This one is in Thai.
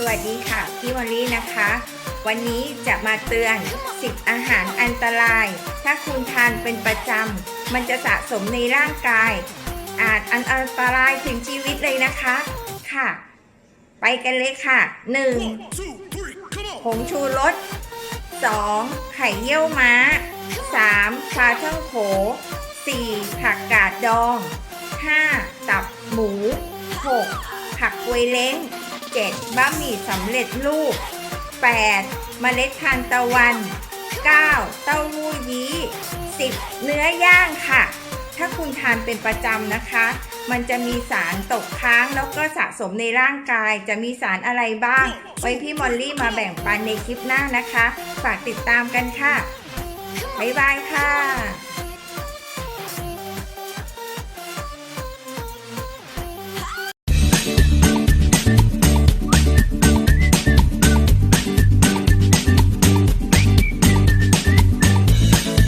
สวัสดีค่ะ พี่มอลลี่นะคะ วันนี้จะมาเตือน 10 อาหารอันตราย ถ้าคุณทานเป็นประจำ มันจะสะสมในร่างกาย อาจอันอันตรายถึงชีวิตเลยนะคะค่ะ ไปกันเลยค่ะ 1. ผงชูรส 2. ไข่เยี่ยวม้า 3. ปลาท่องโข 4. ผักกาดดอง 5. ตับหมู 6. ผักกวยเล้ง 7. บะหมี่สำเร็จรูป 8. เมล็ดทานตะวัน 9. เต้าหู้ยี้ 10. เนื้อย่างค่ะ ถ้าคุณทานเป็นประจำนะคะ มันจะมีสารตกค้างแล้วก็สะสมในร่างกาย จะมีสารอะไรบ้าง ไว้พี่มอลลี่มาแบ่งปันในคลิปหน้านะคะ ฝากติดตามกันค่ะ บ๊ายบายค่ะ